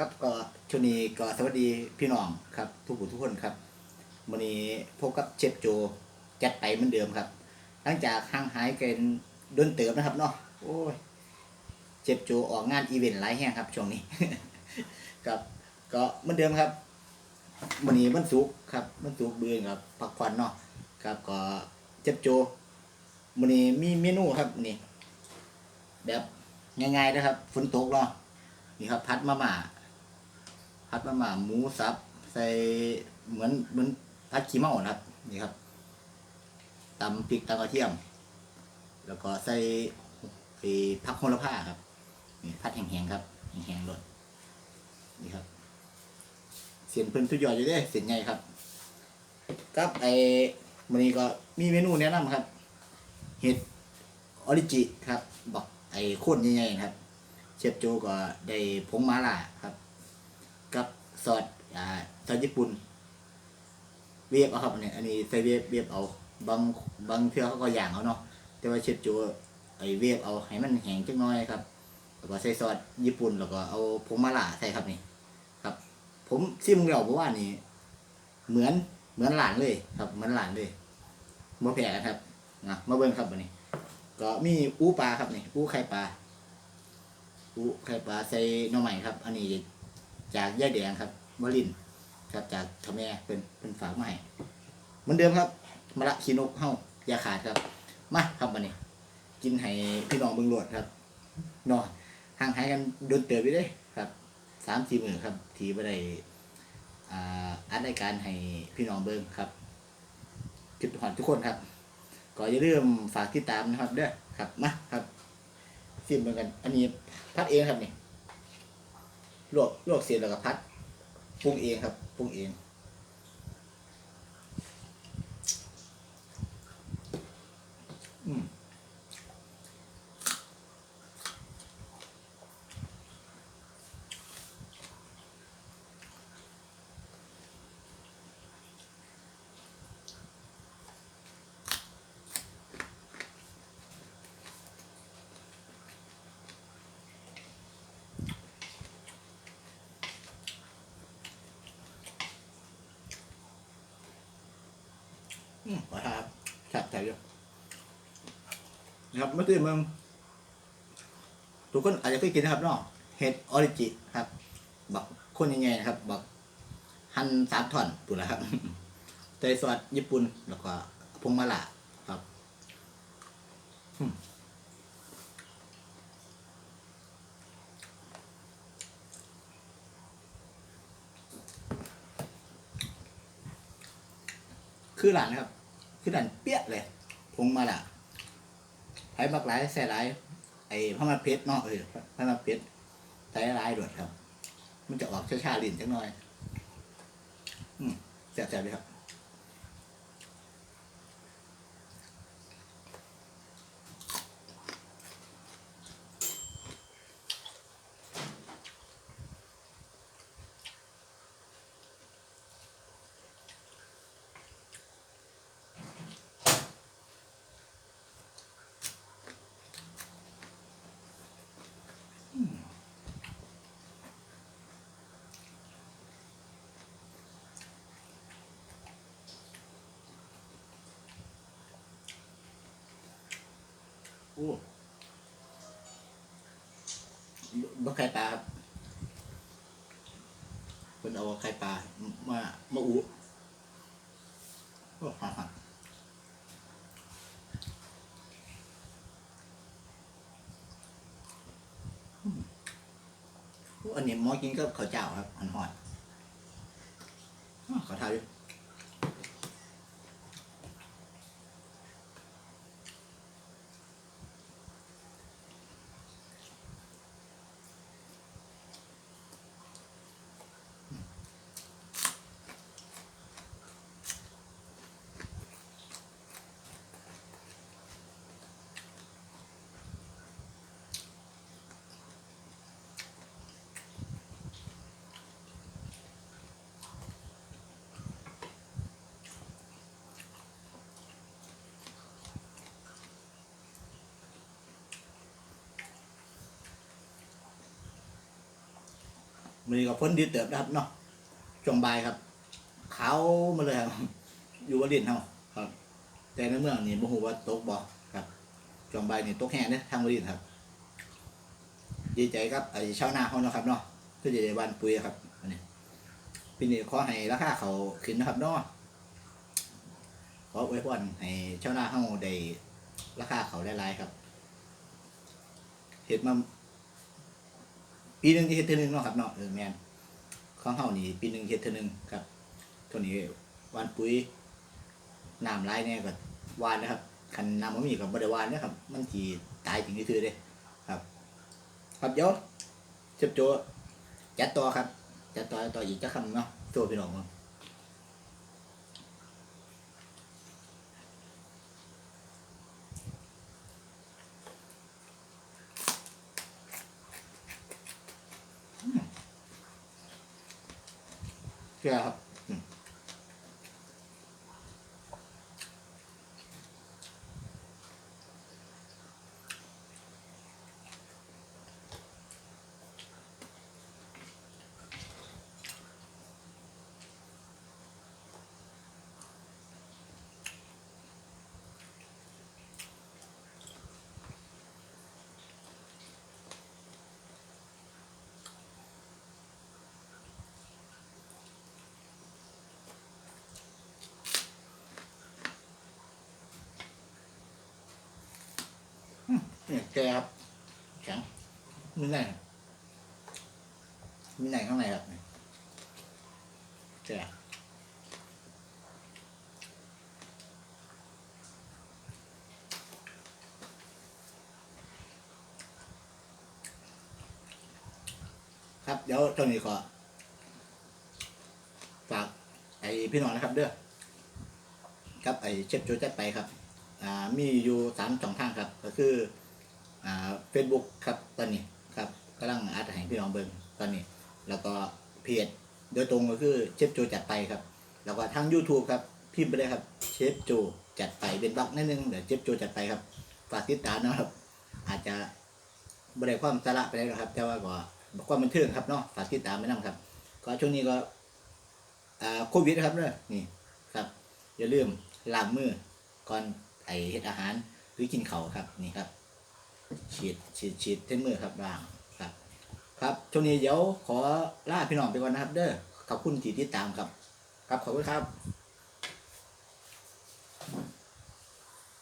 ครับก็ช่วงนี้ก็สวัสดีพี่น้องครับทุกผู้ทุกคนครับวันนี้พบกับเชฟโจจัดไปเหมือนเดิมครับ หลังจากห่างหายกันดนเติมนะครับเนาะโอ้ยเชฟโจออกงานอีเวนต์หลายแห่งครับช่วงนี้ครับก็เหมือนเดิมครับวันนี้วันศุกครับวันศุกเบื่อครับพักผ่อนเนาะครับก็เชฟโจวันนี้มีเมนูครับนี่แบบง่ายๆนะครับฝนตกเนาะนี่ครับพัดมาม่าัดมาม่าหมูสับ ใส่เหมือนเหมือนพัดขี้เมานะครับ นี่ครับตำพริกตำกระเทียม แล้วก็ใส่ไอ้ผักโหระพาครับนี่พัดแห้งๆครับแห้งๆรสนี่ครับ เสียนเพิ่นทุยอดอยู่เด้เสียนใหญ่ครับกับไอ้มันนี้ก็มีเมนูแนะนำครับ เห็ดออริจิครับบอกไอ้โคตรใหญ่ๆครับ เชฟโจก็ได้ผงมาล่าครับ ซอสอ่าซอสญี่ปุ่นเวียบเอาครับอันนี้อันนี้ใส่เวียบเวียบเอาบางบางเทื่อเขาก็ย่างเอาเนาะแต่ว่าเชฟโจไอเวียบเอาให้มันแห้งจักน้อยครับแล้วก็ใส่ซอสญี่ปุ่นแล้วก็เอาผงมาล่าใส่ครับนี่ครับ ผมซิมแล้วเพราะว่านี่เหมือนเหมือนหลานเลย ครับเหมือนหลานเลยมาแพ้กันครับนะมาเบิ่งครับวันนี้ ก็มีอูปลาครับนี่อูไข่ปลาอูไข่ปลาใส่หน่อใหม่ครับ อันนี้ จากย่าแดงครับวลินครับจากทแม่เป็นเป็นฝากมาให้เหมือนเดิมครับมะละขีนกเฮาอย่าขาดครับมาครับวันนี้ กินให้พี่น้องเบิ่งโลดครับนอนห่างหายกันโดนเติบไปเด้ครับสามสี่หมื่นครับ ทีบ่ได้อ่าอัดรายการให้พี่น้องเบิ่งครับจุดหอนทุกคนครับก็อย่าลืมฝากติดตามนะครับเด้อครับมาครับซิมเหมือนกัน อันนี้พัดเองครับนี่ ลวกลวกเสร็จแล้วก็พัดปรุงเองครับปรุงเอง ขอทานครับจัดใจเยอะนะครับเมื่อกี้มึงทุกคนอาจจะเคยกินนะครับเนาะเห็ดออริจิครับบักคนยังไงนะครับบักหั่นสามท่อนปุ่นละครับใส่ซอสญี่ปุ่นแล้วก็พงมะละครับอืมคือหลานนะครับ คือดันเปี้ยเลยพงมาละไผ่บักหลายใส่หลาย ไอ้พระมาเพชรเนาะเออพระมาเพชรใส่หลายโดดครับ มันจะออกชาๆลิ้นจังหน่อย อืมแสบๆเลยครับ อ้บ่ไข่ปลาครับเพิ่นเอาไข่ปลามามาอุโอ้หอมๆอืมโอ้อันนี้หมอกินก็ข้าวเจ้าครับหอนหอนๆขอทานอยู่ มันก็พ้นดีเติบนะครับเนาะช่วงบ่ายครับเขามาเลยครับอยู่ว่าดินเฮาครับ แต่ในเมืองนี่บ่ฮู้ว่าตกบ่ครับช่วงบ่ายนี่ตกแห้งเด้อทางวาดินครับ ดีใจครับไอ้ชาวนาเฮาเนาะครับเนาะคือจะได้บ้านปุ๋ยครับอันนี้ปีนี้ขอให้ราคาเขาขึ้นนะครับเนาะขออวยพรให้ชาวนาเฮาได้ราคาเขาหลายๆครับเฮ็ดมา ปีหนึงที่เฮ็ดเทื่อหนึงเนาะครับเนาะเออแมนของเฮานี่ปีหนึ่งเฮ็ดเทื่อหนึงครับตัวนี้วานปุ๋ยน้ำลายแน่ก็วานนะครับคันน้ำบ่มีก็บ่ได้วานนะครับ มันสิตายจริงซื่อเด้ครับเดี๋ยวเจ็บโจจัดต่อครับจัดต่อต่ออีกจะคำเนาะโจพี่น้องเนาะอืม เเนี่ยแกครับแข็งมีไหนมีไหนข้างในครับแกครับเดี๋ยวตรงนี้ขอฝากไอ้พี่น้องนะครับเด้อครับไอ้เชฟโจจัดไปครับ อ่ามีอยู่สามช่องทางครับ ก็คือ อ่าเฟซบุ๊กครับตอนนี้ครับกำลังอัดให้พี่น้องเบิ่งตอนนี้ แล้วก็เพจโดยตรงก็คือเชฟโจจัดไปครับ แล้วก็ทาง YouTube ครับพิมพ์ไปเลยครับเชฟโจจัดไปเป็นบล็อกนิดนึงเดี๋ยวเชฟโจจัดไปครับฝากติดตามนะครับ อาจจะบริความสาระไปเลยครับ แต่ว่าก็ความบันเทิงครับเนาะฝากติดตามไปนะครับ ก็ช่วงนี้ก็โควิดครับเนอะนี่ครับ อย่าลืมล้างมือก่อนไอเฮ็ดอาหารหรือกินเขาครับนี่ครับ ฉีดฉีดฉีดเส้นมือครับล่างครับ ครับช่วงนี้เดี๋ยวขอลาพี่น้องไปก่อนนะครับ เด้อขอบคุณที่ติดตามครับ ครับขอบคุณครับ